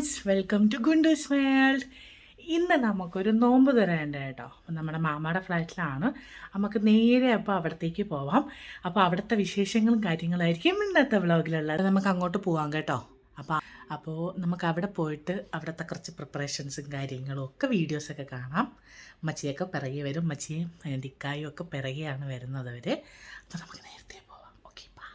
Guys welcome to Gundus world. ഇന്ന് നമുക്കൊരു നോമ്പ് തരേണ്ട കേട്ടോ. അപ്പം നമ്മുടെ മാമയുടെ ഫ്ലാറ്റിലാണ്. നമുക്ക് നേരെ അപ്പോൾ അവിടത്തേക്ക് പോവാം. അപ്പോൾ അവിടുത്തെ വിശേഷങ്ങളും കാര്യങ്ങളായിരിക്കും ഇന്നത്തെ വ്ളോഗിലുള്ളത് നമുക്ക് അങ്ങോട്ട് പോവാം കേട്ടോ. അപ്പോൾ അപ്പോൾ നമുക്ക് അവിടെ പോയിട്ട് അവിടുത്തെ കുറച്ച് പ്രിപ്പറേഷൻസും കാര്യങ്ങളും ഒക്കെ വീഡിയോസൊക്കെ കാണാം. മച്ചിയൊക്കെ പിറകെ വരും. മച്ചിയും അതിന്റെ ഒക്കെ പിറകെയാണ് വരുന്നത് അവർ അപ്പോൾ നമുക്ക് നേരത്തെ പോവാം. ഓക്കെ ബൈ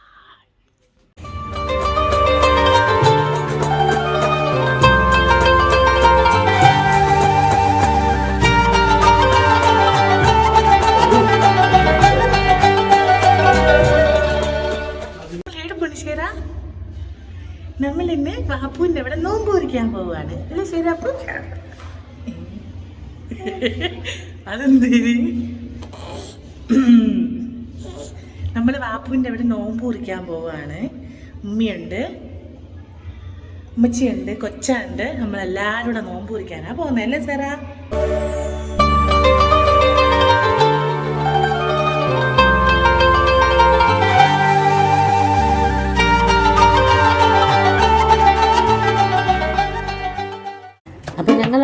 അതെന്തേരി? നമ്മൾ വാപ്പുവിന്റെ അവിടെ നോമ്പ് കുറിക്കാൻ പോവാണ്. ഉമ്മയുണ്ട്. ഉമ്മച്ചിയുണ്ട് കൊച്ചുണ്ട്. നമ്മളെല്ലാവരും കൂടെ നോമ്പ് കുറിക്കാനാണ് പോകുന്നത് അല്ലേ സാറാ?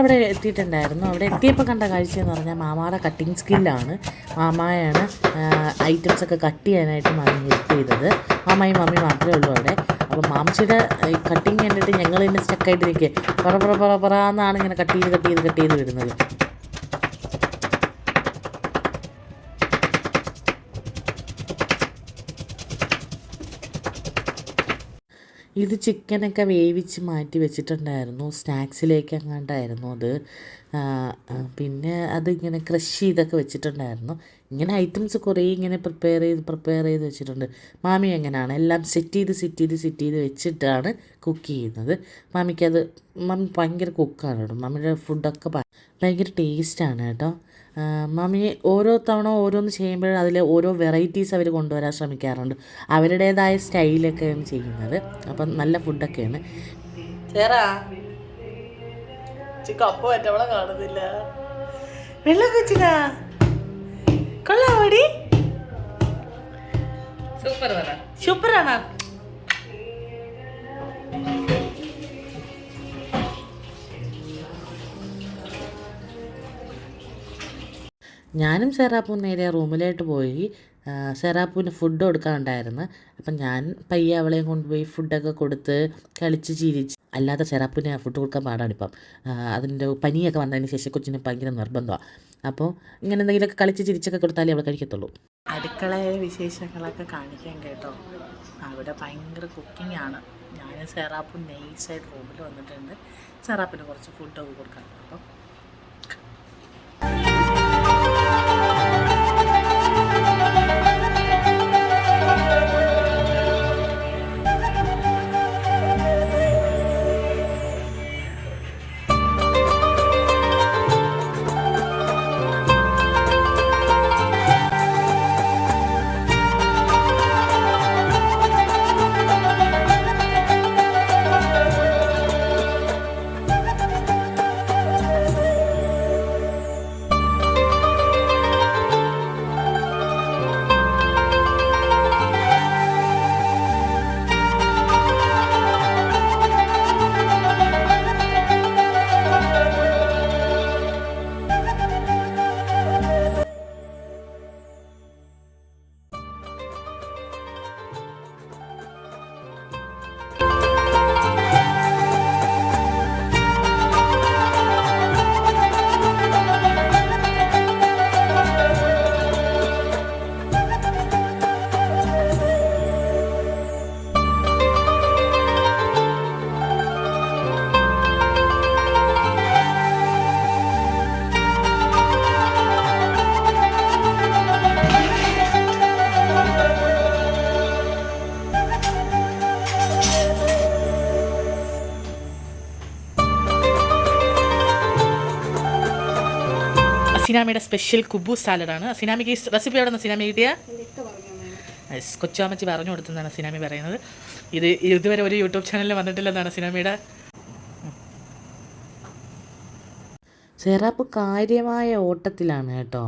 ഞങ്ങളവിടെ എത്തിയിട്ടുണ്ടായിരുന്നു. അവിടെ എത്തിയപ്പോൾ കണ്ട കാഴ്ച എന്ന് പറഞ്ഞാൽ മാമാടെ കട്ടിങ് സ്കില്ലാണ് മാമായാണ് ഐറ്റംസൊക്കെ കട്ട് ചെയ്യാനായിട്ട് മാമി ഹെൽപ്പ് ചെയ്തത്. മാമായും മമ്മി മാത്രമേ ഉള്ളൂ അവിടെ. അപ്പോൾ മാംസിയുടെ കട്ടിങ് കണ്ടിട്ട് ഞങ്ങൾ തന്നെ സ്റ്റക്കായിട്ടിരിക്കുക പറ പറ പറ പറ എന്നാണ് ഇങ്ങനെ കട്ട് ചെയ്ത് കട്ട് ചെയ്ത് കട്ട് ചെയ്ത് വരുന്നത് ഇത് ചിക്കനൊക്കെ വേവിച്ച് മാറ്റി വെച്ചിട്ടുണ്ടായിരുന്നു. സ്നാക്സിലേക്ക് എങ്ങാണ്ടായിരുന്നു അത്. പിന്നെ അതിങ്ങനെ ക്രഷ് ചെയ്തൊക്കെ വെച്ചിട്ടുണ്ടായിരുന്നു. ഇങ്ങനെ ഐറ്റംസ് കുറേ ഇങ്ങനെ പ്രിപ്പയർ ചെയ്ത് പ്രിപ്പയർ ചെയ്ത് വെച്ചിട്ടുണ്ട്. മാമി എങ്ങനെയാണ് എല്ലാം സെറ്റ് ചെയ്ത് സെറ്റ് ചെയ്ത് സെറ്റ് ചെയ്ത് വെച്ചിട്ടാണ് കുക്ക് ചെയ്യുന്നത്. മാമിക്കത് മാമി ഭയങ്കര കുക്കാണ് കേട്ടോ. മാമിയുടെ ഫുഡൊക്കെ ഭയങ്കര ടേസ്റ്റാണ് കേട്ടോ. മമ്മി ഓരോ തവണ ഓരോന്ന് ചെയ്യുമ്പോഴും അതിൽ ഓരോ വെറൈറ്റീസ് അവർ കൊണ്ടുവരാൻ ശ്രമിക്കാറുണ്ട്. അവരുടേതായ സ്റ്റൈലൊക്കെയാണ് ചെയ്യുന്നത്. അപ്പം നല്ല ഫുഡൊക്കെയാണ് ചേറാ കപ്പ കാണുന്നില്ല. വെള്ളം വെച്ചില്ല കൊള്ളാമടി സൂപ്പർ സൂപ്പറാണോ. ഞാനും സെറാപ്പും നേരെ റൂമിലോട്ട് പോയി. സെറാപ്പൂവിന് സെറാപ്പുവിന് ഫുഡ് കൊടുക്കാനുണ്ടായിരുന്നു. അപ്പം ഞാൻ പയ്യെ അവളെയും കൊണ്ടുപോയി ഫുഡൊക്കെ കൊടുത്ത് കളിച്ച് ചിരിച്ച്. അല്ലാതെ സെറാപ്പിന് ഫുഡ് കൊടുക്കാൻ പാടാണ് ഇപ്പം. അതിന്റെ പനിയൊക്കെ വന്നതിന് ശേഷം കൊച്ചിന് ഭയങ്കര നിർബന്ധമാണ് അപ്പോൾ ഇങ്ങനെ എന്തെങ്കിലുമൊക്കെ കളിച്ച് ചിരിച്ചൊക്കെ കൊടുത്താലേ അവൾ കഴിക്കത്തുള്ളൂ. അടുക്കളയിലെ വിശേഷങ്ങളൊക്കെ കാണിക്കാൻ കേട്ടോ. അവിടെ ഭയങ്കര കുക്കിംഗ് ആണ്. ഞാൻ സെറാപ്പും നെയ്സായിട്ട് റൂമിൽ വന്നിട്ടുണ്ട്. സെറാപ്പിന് കുറച്ച് ഫുഡൊക്കെ കൊടുക്കാൻ അപ്പം അസിനാമയുടെ സ്പെഷ്യൽ കുബു സാലഡാണ്. അസിനാമിക്ക് ഈ റെസിപ്പി എവിടെ നിന്ന് അസിനാമി കിട്ടിയ കൊച്ചാമച്ചി പറഞ്ഞു കൊടുത്തെന്നാണ് അസിനാമി പറയുന്നത്. ഇത് ഇതുവരെ ഒരു യൂട്യൂബ് ചാനലിൽ വന്നിട്ടില്ലെന്നാണ് അസിനാമിയുടെ സെറാപ്പ് കാര്യമായ ഓട്ടത്തിലാണ് കേട്ടോ.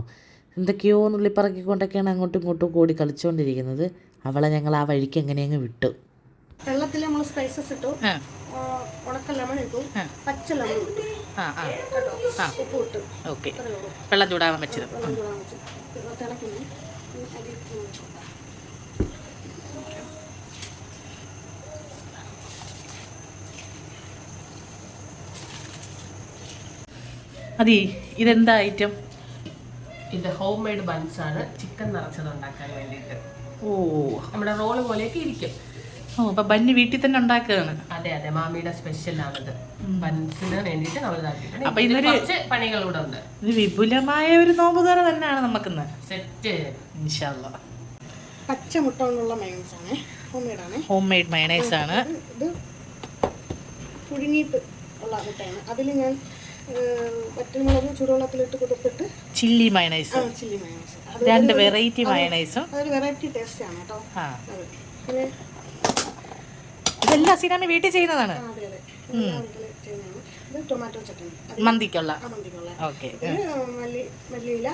എന്തൊക്കെയോ നുള്ളിപ്പറക്കിക്കൊണ്ടൊക്കെയാണ് അങ്ങോട്ടും ഇങ്ങോട്ടും കൂടി കളിച്ചുകൊണ്ടിരിക്കുന്നത് അവളെ ഞങ്ങൾ ആ വഴിക്ക് എങ്ങനെയങ്ങ് വിട്ടു. വെള്ളത്തിൽ നമ്മൾ സ്പൈസസ് ഇട്ടു. ഉണക്ക ലെമൺ ഇട്ടു. ആ. പച്ച ലെമൺ ഇട്ടു. ആ ആ. ആ. ഉപ്പ് ഇട്ടു. ഓക്കെ. വെള്ളം ചൂടാവാൻ വെച്ചത്. അതി ഇതെന്താ ഐറ്റം ഇത് ഹോം മെയ്ഡ് ബൺസ് ആണ്. ചിക്കൻ നിറച്ചത് ഉണ്ടാക്കാൻ വേണ്ടിയിട്ട്. ഓ. നമ്മുടെ റോൾ പോലെയൊക്കെ ഇരിക്കും. ഓ അപ്പൊ ബന്ന് വീട്ടിൽ തന്നെ ഉണ്ടാക്കുകയാണ്. അതെ അതെ മാമിയുടെ സ്പെഷ്യൽ ആണത്. ബൺസിന് വേണ്ടിയിട്ട് നമ്മൾ അപ്പൊ ഇതൊരു- കുറച്ച് പണികൾ കൂടെ ഉണ്ട്. ഇത് വിപുലമായ ഒരു നോമ്പുതറ തന്നെയാണ് നമുക്കിന്ന്. സെറ്റ്. ഇൻഷാല്ല പച്ച മുട്ട കൊണ്ടുള്ള മയോണൈസ് ആണ് ഹോം ആണ്. ഹോം മെയ്ഡ് മയണൈസ് ആണ്. ഇത് പുഴുങ്ങിയിട്ട് ഉള്ള മുട്ടയാണ്. അതിൽ ഞാൻ വറ്റൽമുളക് ചൂടുവെള്ളത്തിലിട്ട് കൊടുത്തിട്ട് ചില്ലി മയണൈസ് ആ ചില്ലി മയോണൈസ് അത് രണ്ട് വെറൈറ്റി മയണൈസും അതൊരു വെറൈറ്റി ടേസ്റ്റ് ആണ് കേട്ടോ. പിന്നെ ഇതെല്ലാം സിനാമി വീട്ടിൽ ചെയ്യുന്നതാണ്. ടൊമാറ്റോ ചട്ടണി മന്തിക്കുള്ള. ഓക്കെ. മല്ലി മല്ലിയില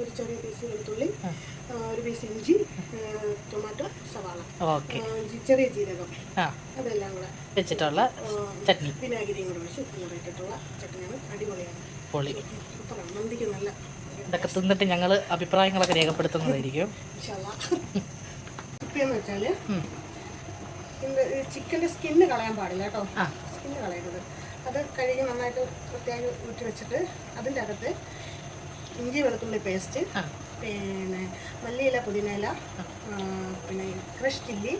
ഒരു ചെറിയ പീസ് വെളുത്തുള്ളി ഒരു പീസ് ഇഞ്ചി ടൊമാറ്റോ സവാള. ഓക്കെ. ചെറിയ ജീരകം. അതെല്ലാം കൂടെ വെച്ചിട്ടുള്ള ചട്നി. വിനാഗിരിയും കൂടെ വെച്ച് ഉപ്പും കൂടെ ഇട്ടിട്ടുള്ള ചട്നിയാണ്. അടിപൊളിയാണ്. പൊളി. മന്തിക്ക് നല്ല ഇതൊക്കെ തിന്നിട്ട് ഞങ്ങൾ അഭിപ്രായങ്ങളൊക്കെ രേഖപ്പെടുത്തുന്നതായിരിക്കും. ഉപ്പെന്ന് വെച്ചാൽ ചിക്കന്റെ സ്കിന്ന് കളയാൻ പാടില്ല കേട്ടോ. സ്കിന്ന് കളയരുത്. അത് കഴുകി നന്നായിട്ട് വൃത്തിയാക്കി ഊറ്റി വെച്ചിട്ട് അതിന്റെ അകത്ത് ഇഞ്ചി വെളുത്തുള്ളി പേസ്റ്റ് പിന്നെ മല്ലിയില പുതിനയില പിന്നെ ക്രഷ് ചില്ലി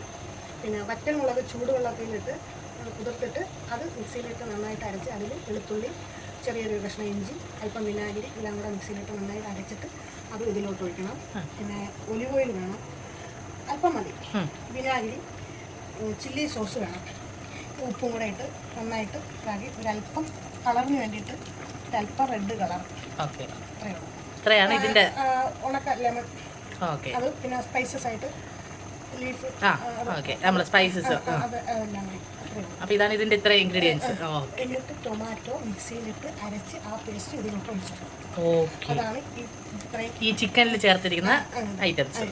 പിന്നെ വറ്റൽമുളക് ചൂടുവെള്ളത്തിലിട്ട് കുതിർത്തിട്ട് അത് മിക്സിയിലിട്ട് നന്നായിട്ട് അരച്ച് അതിൽ വെളുത്തുള്ളി ചെറിയൊരു കഷ്ണം ഇഞ്ചി അല്പം വിനാഗിരി എല്ലാം കൂടെ മിക്സിയിലിട്ട് നന്നായിട്ട് അരച്ചിട്ട് അത് ഇതിലോട്ട് ഒഴിക്കണം. പിന്നെ ഒലിവ് ഓയിൽ വേണം. അല്പം മതി. വിനാഗിരി ചില്ലി സോസ് വേണം. ഉപ്പും കൂടെ ഇട്ട് നന്നായിട്ട് ഇതാക്കി. ഒരല്പം കളറിന് വേണ്ടിയിട്ട് ഒരല്പം റെഡ് കളർ ഓക്കെ. ഇത്രയാണ് ഇതിന്റെ ഉണക്ക ലെമൺ ഓക്കെ. അത് പിന്നെ സ്പൈസസ് ആയിട്ട് ലീഫ് ആ ഓക്കെ. നമ്മൾ സ്പൈസസ് അത് അതെല്ലാം കൂടി. അത്രയേ ഉള്ളൂ. അപ്പൊ ഇതാണ് ഇതിന്റെ ഇത്ര ഇൻഗ്രീഡിയൻസ് എന്നിട്ട് ടൊമാറ്റോ മിക്സിയിലിട്ട് അരച്ച് ആ പേസ്റ്റ് ഇതിലോട്ട് ഒഴിച്ചിട്ട് ഓക്കെ. അതാണ് ഈ ചിക്കനിൽ ചേർത്തിരിക്കുന്ന ഐറ്റംസ്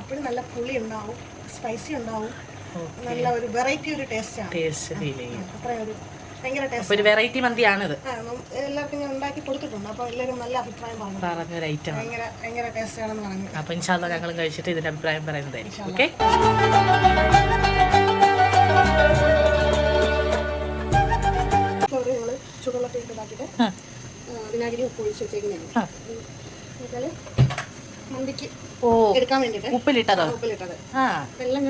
അപ്പോഴും നല്ല പുളി ഉണ്ടാവും സ്പൈസി ഉണ്ടാവും. നല്ല ഒരു വെറൈറ്റി ഒരു ടേസ്റ്റ് ടേസ്റ്റ് ഫീൽ ചെയ്യും. അത്രയും ഒരു ഭയങ്കര ടേസ്റ്റ് ഒരു വെറൈറ്റി മന്തിയാണിത്. എല്ലാവർക്കും ഞാൻ ഉണ്ടാക്കി കൊടുത്തിട്ടുണ്ട്. അപ്പോൾ എല്ലാവരും നല്ല അഭിപ്രായം പറഞ്ഞു. പറഞ്ഞൊരു ഐറ്റം ആണ്. ഭയങ്കര ഭയങ്കര ടേസ്റ്റ് ആണെന്ന് പറഞ്ഞു. അപ്പൊ ഇൻഷാല്ല ഞങ്ങളും കഴിച്ചിട്ട് ഇതിന്റെ അഭിപ്രായം പറയുന്നതായിരിക്കും. ഓക്കെ ഒരു ചൂടുവെള്ളത്തിൽ ഇതാക്കിയിട്ട്. വിനാഗിരി ഉപ്പ് ഒഴിച്ച് വെച്ചേക്കുന്നതാണ്. എന്നുവെച്ചാൽ മന്തിക്ക് ഓ എടുക്കാൻ വേണ്ടിയിട്ട്. ഉപ്പിലിട്ടതോ? ഉപ്പിലിട്ടത്. ആ. എല്ലാം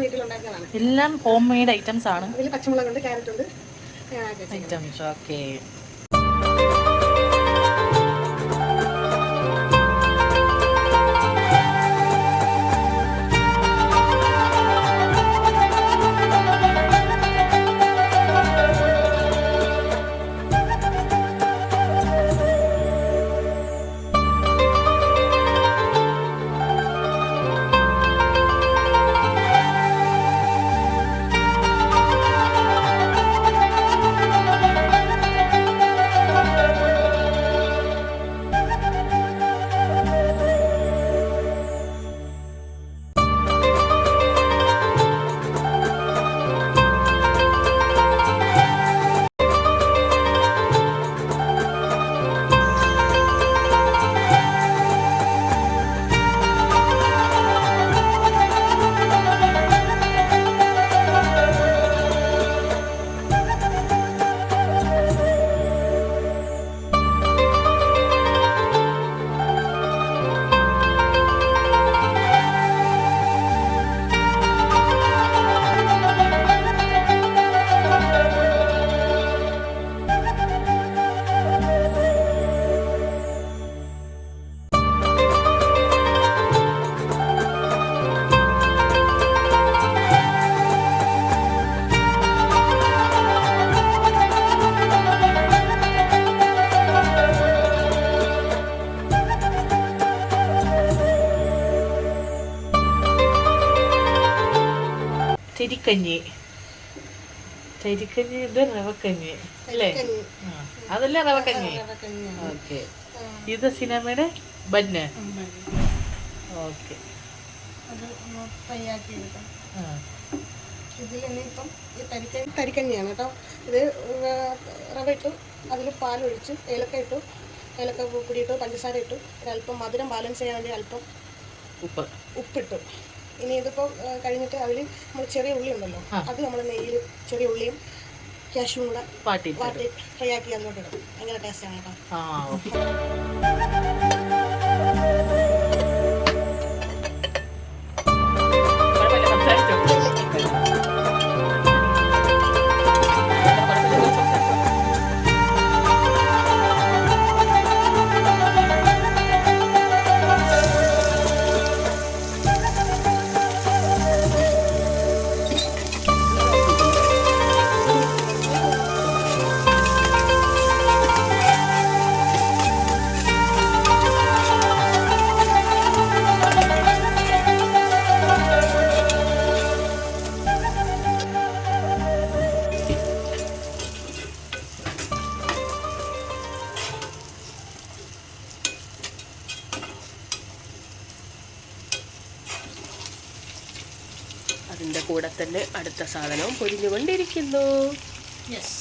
എല്ലാം ഹോം മെയ്ഡ് ഐറ്റംസ് ആണ്. അതിൽ പച്ചമുളകുണ്ട് ക്യാരറ്റ് ഉണ്ട് ഐറ്റംസ് ഓക്കെ ചെരിക്കഞ്ഞി ചരിക്കഞ്ഞി ഇത് റവക്കഞ്ഞി അല്ലേ? അതല്ലേ റവക്കഞ്ഞി. ഓക്കെ. ഇത് സിനിമയുടെ ബന്ന്. ഓക്കെ. തരിക്ക തരിക്കഞ്ഞിയാണ് കേട്ടോ. ഇത് റവ ഇട്ടു അതിൽ പാലൊഴിച്ച് ഏലക്ക ഇട്ടു ഏലക്ക പൊടി ഇട്ടു പഞ്ചസാര ഇട്ടു അല്പം മധുരം ബാലൻസ് ചെയ്യാൻ വേണ്ടി അല്പം ഉപ്പ്. ഉപ്പിട്ടു. ഇനി ഇതിപ്പോൾ കഴിഞ്ഞിട്ട് അതിൽ നമ്മൾ ചെറിയ ഉള്ളി ഉണ്ടല്ലോ അത് നമ്മൾ നെയ്യിൽ ചെറിയ ഉള്ളിയും ക്യാഷും കൂടെ പാട്ടി വാട്ടി ഫ്രൈ ആക്കി അതിലോട്ട് ഇടും. ഭയങ്കര ടേസ്റ്റാണ് കേട്ടോ. തന്നെ അടുത്ത സാധനവും പൊരിഞ്ഞുകൊണ്ടിരിക്കുന്നു. യെസ്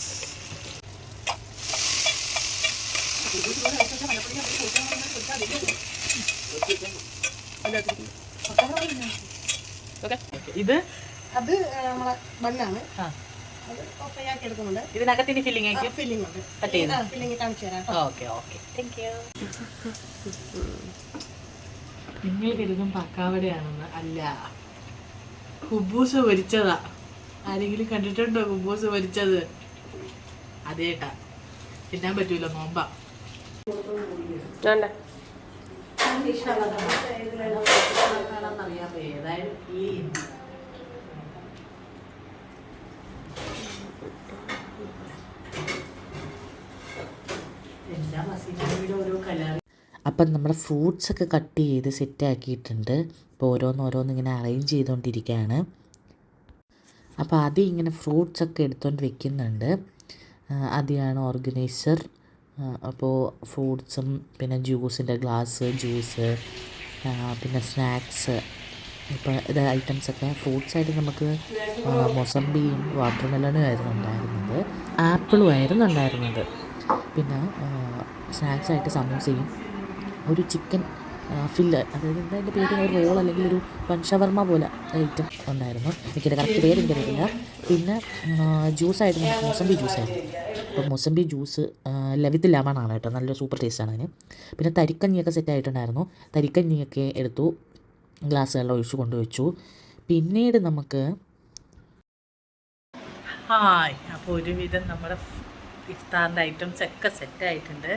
ഇത്? അത് നമ്മളെ ബണ്ണാണ്. ഇതിനകത്ത് ഇനി ഫില്ലിംഗ് ആക്കി? ഫില്ലിംഗ് കട്ട് ചെയ്യുന്നു ഫില്ലിംഗ് കാണിച്ചു തരാം കേട്ടോ. ഓക്കെ ഓക്കെ താങ്ക് യു നിങ്ങൾ കരുതും പക്കാവടയാണെന്ന്. അല്ല. കുബൂസ് പൊരിച്ചതാ. ആരെങ്കിലും കണ്ടിട്ടുണ്ടോ കുബൂസ് പൊരിച്ചത്? അതേട്ടാ തിന്നാൻ പറ്റൂല നോമ്പ. ഏതായാലും വേണ്ട അപ്പം നമ്മുടെ ഫ്രൂട്ട്സൊക്കെ കട്ട് ചെയ്ത് സെറ്റ് ആക്കിയിട്ടുണ്ട്. അപ്പോൾ ഓരോന്ന് ഓരോന്ന് ഇങ്ങനെ അറേഞ്ച് ചെയ്തുകൊണ്ടിരിക്കുകയാണ് അപ്പോൾ ആദ്യം ഇങ്ങനെ ഫ്രൂട്ട്സൊക്കെ എടുത്തുകൊണ്ട് വെക്കുന്നുണ്ട്. ആദ്യമാണ് ഓർഗനൈസർ അപ്പോൾ ഫ്രൂട്ട്സും പിന്നെ ജ്യൂസിന്റെ ഗ്ലാസ് ജ്യൂസ് പിന്നെ സ്നാക്സ് ഇപ്പോൾ ഇത് ഐറ്റംസൊക്കെ ഫ്രൂട്ട്സായിട്ട് നമുക്ക് മൊസംബിയും വാട്ടർ മെലണും ആയിരുന്നു ഉണ്ടായിരുന്നത്. ആപ്പിളും ആയിരുന്നു ഉണ്ടായിരുന്നത്. പിന്നെ സ്നാക്സായിട്ട് സമൂസയും ഒരു ചിക്കൻ ഫില്ല് അതായത് എന്താ അതിന്റെ പേര്? ഒരു റോൾ അല്ലെങ്കിൽ ഒരു വൻഷവർമ്മ പോലെ ഐറ്റം ഉണ്ടായിരുന്നു. എനിക്കത് കറക്റ്റ് പേര് എനിക്കറിയില്ല പിന്നെ ജ്യൂസായിട്ട് മൊസമ്പി ജ്യൂസായിരുന്നു അപ്പോൾ മൊസമ്പി ജ്യൂസ് ലവിത്ത് ലെമണാണ് കേട്ടോ. നല്ല സൂപ്പർ ടേസ്റ്റാണ് അതിന്. പിന്നെ തരിക്കഞ്ഞിയൊക്കെ സെറ്റ് ആയിട്ടുണ്ടായിരുന്നു. തരിക്കഞ്ഞിയൊക്കെ എടുത്തു ഗ്ലാസ്സുകളിൽ ഒഴിച്ച് കൊണ്ടുവച്ചു. പിന്നീട് നമുക്ക് ഹായ്. അപ്പോൾ ഒരുവിധം നമ്മുടെ ഇഫ്താറിന്റെ ഐറ്റംസ് ഒക്കെ സെറ്റ് ആയിട്ടുണ്ട്.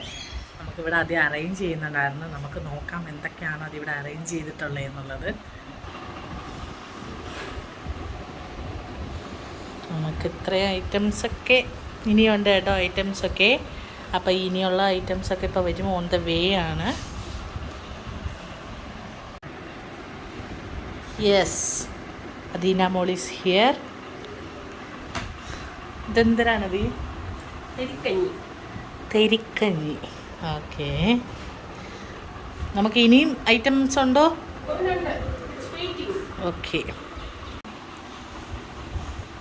നമുക്കിവിടെ ആദ്യം അറേഞ്ച് ചെയ്യുന്നുണ്ടായിരുന്നു നമുക്ക് നോക്കാം എന്തൊക്കെയാണ് അതിവിടെ അറേഞ്ച് ചെയ്തിട്ടുള്ളത് എന്നുള്ളത്. നമുക്ക് ഇത്രയും ഐറ്റംസൊക്കെ ഇനിയുണ്ട് കേട്ടോ ഐറ്റംസൊക്കെ അപ്പോൾ ഇനിയുള്ള ഐറ്റംസൊക്കെ ഇപ്പോൾ വരും. ഓൺ ദ വേ ആണ്. യെസ് അദീന മോൾ ഈസ് ഹിയർ അതി? തെരിക്കഞ്ഞി. തെരിക്കഞ്ഞി. ഓക്കെ. നമുക്ക് ഇനിയും ഐറ്റംസ് ഉണ്ടോ? ഓക്കെ.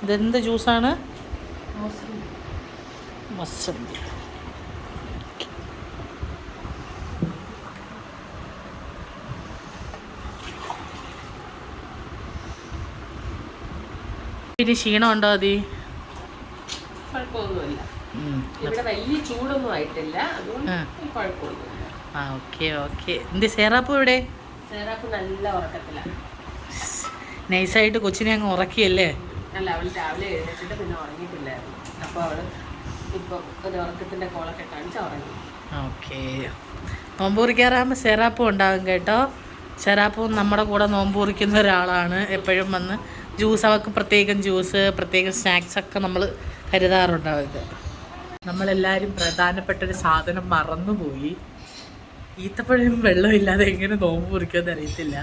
ഇതെന്ത് ജ്യൂസാണ് മസന്തി ഇനി ക്ഷീണമുണ്ടോ അതി കുഴപ്പമൊന്നുമില്ല. ഇവിടെ വലിയ ചൂടൊന്നും ആയിട്ടില്ല. അതുകൊണ്ട്. കുഴപ്പമൊന്നുമില്ല. ആ ഓക്കെ ഓക്കെ. എന്ത് സേറാപ്പ് ഇവിടെ? സേറാപ്പ് നല്ല ഉറക്കത്തിലാണ് നൈസായിട്ട് കൊച്ചിനെ അങ്ങ് ഉറക്കിയല്ലേ? അല്ല അവൾ രാവിലെ എഴുന്നേറ്റിട്ട് പിന്നെ ഉറങ്ങിയിട്ടില്ലായിരുന്നു. അപ്പോൾ അവൾ ഇപ്പം ഒരു ഉറക്കത്തിന്റെ കോളൊക്കെ കാണിച്ച് ഉറങ്ങി. ഓക്കെ. നോമ്പ് കുറിക്കാറാകുമ്പോൾ സെറാപ്പും ഉണ്ടാകും കേട്ടോ. സെറാപ്പും നമ്മുടെ കൂടെ നോമ്പ് കുറിക്കുന്ന ഒരാളാണ്. എപ്പോഴും വന്ന് ജ്യൂസ് അവർക്ക് പ്രത്യേകം ജ്യൂസ് പ്രത്യേകം സ്നാക്സ് ഒക്കെ നമ്മൾ കരുതാറുണ്ട് അവർക്ക് നമ്മളെല്ലാവരും പ്രധാനപ്പെട്ട ഒരു സാധനം മറന്നുപോയി. ഈത്തപ്പഴം വെള്ളമില്ലാതെ എങ്ങനെ നോമ്പ് കുറിക്കുമെന്ന് അറിയത്തില്ല.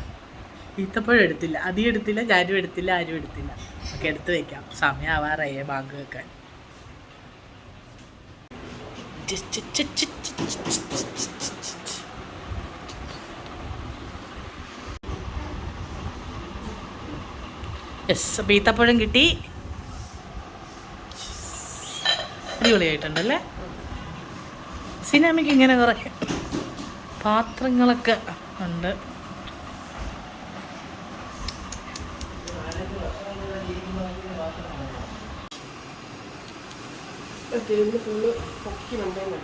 ഈത്തപ്പഴം എടുത്തില്ല. അധികം എടുത്തില്ല. ഞാനും എടുത്തില്ല ആരും എടുത്തില്ല. ഒക്കെ എടുത്ത് വെക്കാം. സമയം ആവാറായേ ബാങ്ക് വെക്കാൻ. യെസ് അപ്പോൾ ഈത്തപ്പഴം കിട്ടി. അടിപൊളിയായിട്ടുണ്ടല്ലേ സിനിമയ്ക്ക് ഇങ്ങനെ കുറേ പാത്രങ്ങളൊക്കെ ഉണ്ട്. ഫുള്ള് പൊക്കി വന്നേന്നു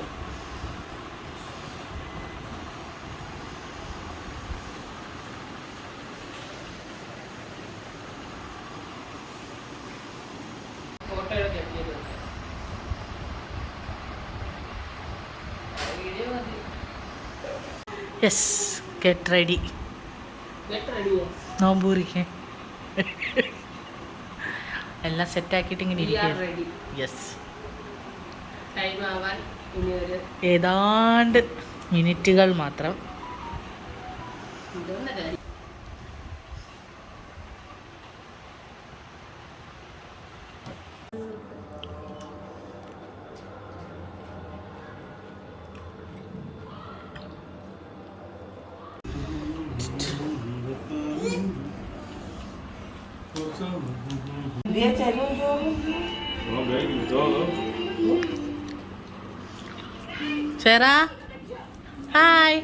യെസ് ഗെറ്റ് റെഡി നോമ്പൂരിക്ക് എല്ലാം സെറ്റാക്കിയിട്ട് ഇങ്ങനെ റെഡി യെസ് ഏതാണ്ട് മിനിറ്റുകൾ മാത്രം. ഇതൊന്നും Hi! ഹായ്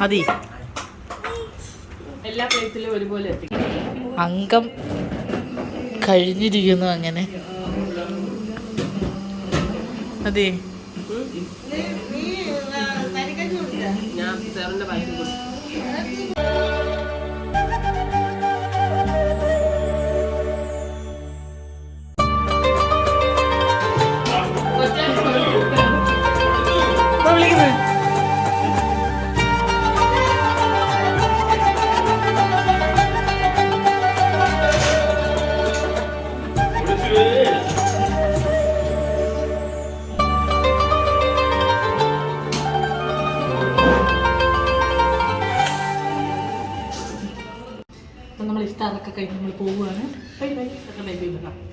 മതി. എല്ലാ പ്ലേറ്റിലും ഒരുപോലെ എത്തിക്കും. അംഗം കഴിഞ്ഞിരിക്കുന്നു അങ്ങനെ. അതെ. നമ്മൾ കഴിഞ്ഞ് നമ്മൾ പോവുകയാണ്. Bye bye bye by